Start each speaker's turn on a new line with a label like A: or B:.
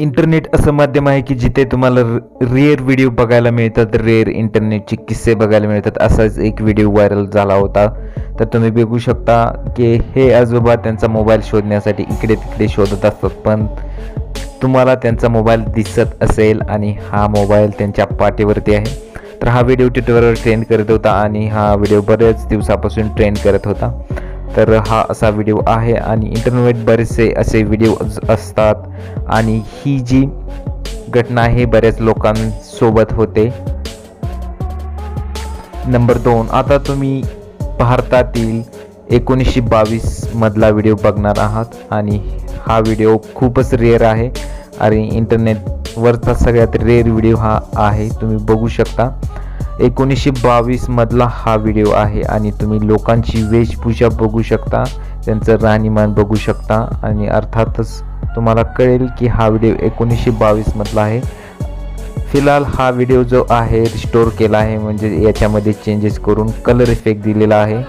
A: Internet असं माध्यम आहे की जिथे तुम्हाला रेअर व्हिडिओ बघायला मिळतात. रेअर इंटरनेटचे किस्से बघायला मिळतात. असाच एक व्हिडिओ व्हायरल झाला होता. तर तुम्ही बघू शकता की हे आजोबा त्यांचा मोबाईल शोधण्यासाठी इकडे तिकडे शोधत असतात. पण तुम्हाला त्यांचा मोबाईल दिसत असेल आणि हा मोबाईल त्यांच्या पाठीवरती आहे. तर हा व्हिडिओ ट्विटरवर ट्रेंड करत होता आणि हा व्हिडिओ बऱ्याच दिवसापासून ट्रेंड करत होता. तर हा असा व्हिडिओ आहे आणि इंटरनेट बरेचसे असे व्हिडिओ असतात. आणि ही जी घटना आहे बऱ्याच लोकांसोबत होते. नंबर दोन आता तुम्ही भारतातील एकोणीसशे बावीसमधला व्हिडिओ बघणार आहात. आणि हा व्हिडिओ खूपच रेअर आहे. आणि इंटरनेटवरचा सगळ्यात रेअर व्हिडिओ हा आहे. तुम्ही बघू शकता. एकोणीसशे बावीसमधला हा व्हिडिओ आहे आणि तुम्ही लोकांची वेशभूषा बघू शकता त्यांचं राहणीमान बघू शकता आणि अर्थातच तुम्हाला कळेल की हा व्हिडिओ एकोणीसशे बावीसमधला आहे. फिलहाल हा व्हिडिओ जो आहे रिस्टोर केला आहे म्हणजे याच्यामध्ये चेंजेस करून कलर इफेक्ट दिलेला आहे.